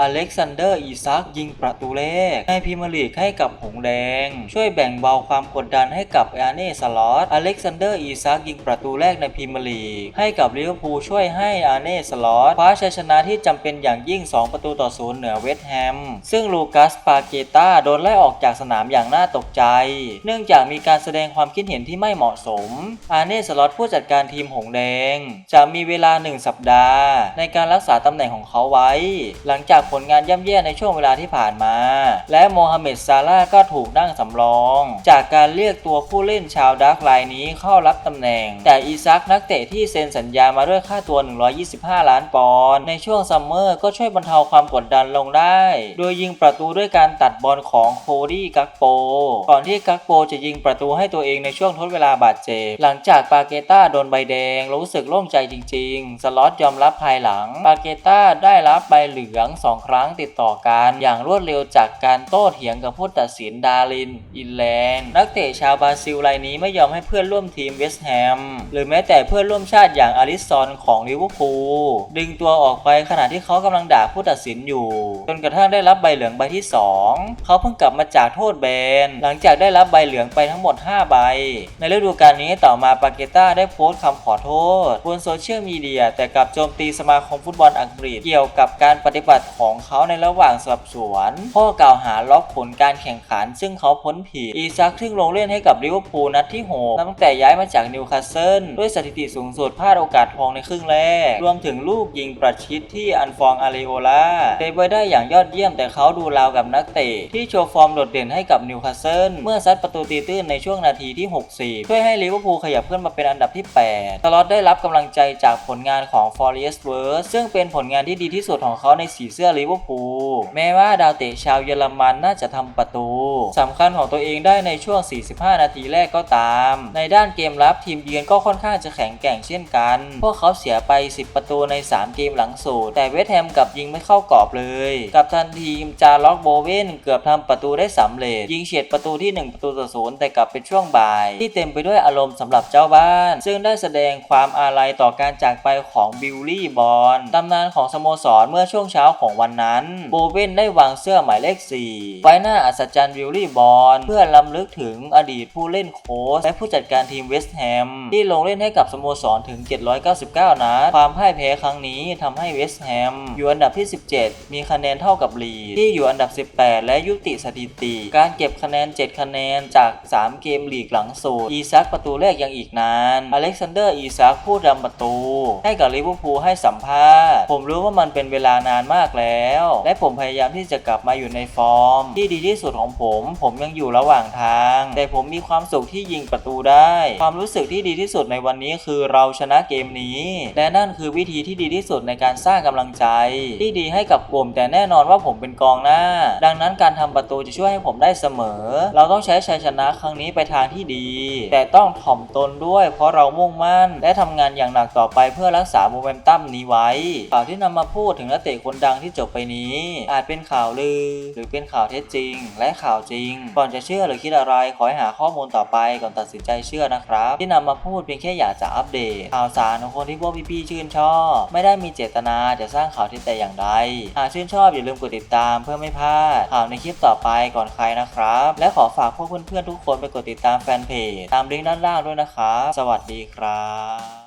อเล็กซานเดอร์อีซักยิงประตูแรกในพรีเมียร์ลีกให้กับหงแดง ช่วยแบ่งเบาความกดดันให้กับอาร์เน่สล็อตอเล็กซานเดอร์อีซักยิงประตูแรกในพรีเมียร์ลีกให้กับลิเวอร์พูลช่วยให้อาร์เน่สล็อตคว้าชัยชนะที่จำเป็นอย่างยิ่ง 2 ประตูต่อศูนย์เหนือเวสต์แฮม ซึ่งลูกัสปาเกตาโดนไล่ออกจากสนามอย่างน่าตกใจ เนื่องจากมีการแสดงความคิดเห็นที่ไม่เหมาะสมอาร์เน่สล็อตผู้จัดการทีมหงแดง จะมีเวลา 1 สัปดาห์ ในการรักษาตำแหน่งของเขาไว้ หลังจากผลงานย่ำแย่ในช่วงเวลาที่ผ่านมา และโมฮัมเหม็ดซาร่าก็ถูกนั่งสำรอง จากการเรียกตัวผู้เล่นชาวดักรายนี้เข้ารับตำแหน่ง แต่อีซักนักเตะที่เซ็นสัญญามาด้วยค่าตัว 125 ล้านปอนด์ในช่วงซัมเมอร์ก็ช่วยบรรเทาความกดดันลงได้ โดยยิงประตูด้วยการตัดบอลของโคดี้กักโป ก่อนที่กักโปจะยิงประตูให้ตัวเองในช่วงทดเวลาบาดเจ็บหลังจากปาเกต้าโดนใบแดงรู้สึกโล่งใจจริง ๆ สล็อตยอมรับภายหลังปาเกต้าได้รับใบเหลือง2ครั้งติดต่อกันอย่างรวดเร็วจากการโต้เถียงกับผู้ตัดสินดาริน อินแลนด์นักเตะชาวบราซิลรายนี้ไม่ยอมให้เพื่อนร่วมทีมเวสต์แฮมหรือแม้แต่เพื่อนร่วมชาติอย่างอาริซอนของลิเวอร์พูลดึงตัวออกไปขณะที่เขากำลังด่าผู้ตัดสินอยู่ จนกระทั่งได้รับใบเหลืองใบที่ 2 เขาเพิ่งกลับมาจากโทษแบน หลังจากได้รับใบเหลืองไปทั้งหมด 5 ใบ ในฤดูกาลนี้ต่อมาปาเกต้าได้โพสต์คำขอโทษบนโซเชียลมีเดียแต่กลับโจมตีสมาคมฟุตบอลอังกฤษเกี่ยวกับการปฏิบัติของของเขาในระหว่างสอบสวน ข้อกล่าวหาล็อกผลการแข่งขัน ซึ่งเขาพ้นผิด อีซักซึ่งลงเล่นให้กับลิเวอร์พูลนัดที่ 6 ตั้งแต่ย้ายมาจากนิวคาสเซิลด้วยสถิติสูงสุดพลาดโอกาสทองในครึ่งแรก รวมถึงลูกยิงประชิดที่อันฟองอาริโอลาเป็นไปได้อย่างยอดเยี่ยมแต่เขาดูราวกับนักเตะที่โชว์ฟอร์มโดดเด่นให้กับนิวคาสเซิลเมื่อซัดประตูตีตื้นในช่วงนาทีที่ 60 ช่วยให้ลิเวอร์พูลขยับขึ้นมาเป็นอันดับที่ 8 ตลอดได้รับกำลังใจจากผลงานของฟอร์เรสเวิร์ซึ่งเป็นผลงานที่ดีที่สุดของเขาในสีเสื้อลิเวอร์พูลแม้ว่าดาวเตะชาวเยอรมันน่าจะทำประตูสำคัญของตัวเองได้ในช่วง 45 นาทีแรกก็ตาม ในด้านเกมรับทีมเยือนก็ค่อนข้างจะแข็งแกร่งเช่นกัน พวกเขาเสียไป 10 ประตูใน 3 เกมหลังสุดแต่เวสแฮมกับยิงไม่เข้ากรอบเลย กับทันทีมจาล็อกโบเวนเกือบทำประตูได้สำเร็จ ยิงเฉียดประตูที่ 1 ประตูต่อศูนย์แต่กลับเป็นช่วงบ่าย ที่เต็มไปด้วยอารมณ์สำหรับเจ้าบ้าน ซึ่งได้แสดงความอาลัยต่อการจากไปของบิลลี่บอลตำนานของสโมสรเมื่อช่วงเช้าของวันนั้นโบเวนได้วางเสื้อหมายเลข 4 ไว้หน้าอัศจรรย์บิลลี่บอลเพื่อลำลึกถึงอดีตผู้เล่นโค้ชและผู้จัดการทีมเวสต์แฮมที่ลงเล่นให้กับสโมสรถึง 799 นัด ความพ่ายแพ้ครั้งนี้ทำให้เวสต์แฮมอยู่อันดับที่ 17 มีคะแนนเท่ากับลีดที่อยู่อันดับ 18 และยุติสถิติ การเก็บคะแนน 7 คะแนนจาก 3 เกมลีกหลังสุดอีซักประตูแรกยังอีกนานอเล็กซานเดอร์อีซักผู้ทำประตู ให้กับลิเวอร์พูลให้สัมภาษณ์ ผมรู้ว่ามันเป็นเวลานานมากแล้วและผมพยายามที่จะกลับมาอยู่ในฟอร์ม ที่ดีที่สุดของผม ผมยังอยู่ระหว่างทาง แต่ผมมีความสุขที่ยิงประตูได้ ความรู้สึกที่ดีที่สุดในวันนี้คือเราชนะเกมนี้ และนั่นคือวิธีที่ดีที่สุดในการสร้างกำลังใจ ที่ดีให้กับกลุ่มแต่แน่นอนว่าผมเป็นกองหน้า ดังนั้นการทำประตูจะช่วยให้ผมได้เสมอ เราต้องใช้ชัยชนะครั้งนี้ไปทางที่ดี แต่ต้องถ่อมตนด้วย เพราะเรามุ่งมั่น และทำงานอย่างหนักต่อไปเพื่อรักษาโมเมนตัมนี้ไว้ข่าวที่นำมาพูดถึงนักเตะคนดังที่จบไปนี้ อาจเป็นข่าวลือ หรือเป็นข่าวเท็จจริง และข่าวจริง ก่อนจะเชื่อหรือคิดอะไรขอให้หาข้อมูลต่อไปก่อนตัดสินใจเชื่อนะครับ ที่นำมาพูดเพียงแค่อยากจะอัปเดต ข่าวสารของคนที่พวกพี่ๆชื่นชอบ ไม่ได้มีเจตนาจะสร้างข่าวเท็จแต่อย่างใดหากชื่นชอบอย่าลืมกดติดตามเพื่อไม่พลาดข่าวในคลิปต่อไปก่อนใครนะครับ และขอฝากพวกเพื่อนๆทุกคนไปกดติดตามแฟนเพจตามลิงก์ด้านล่างด้วยนะครับ สวัสดีครับ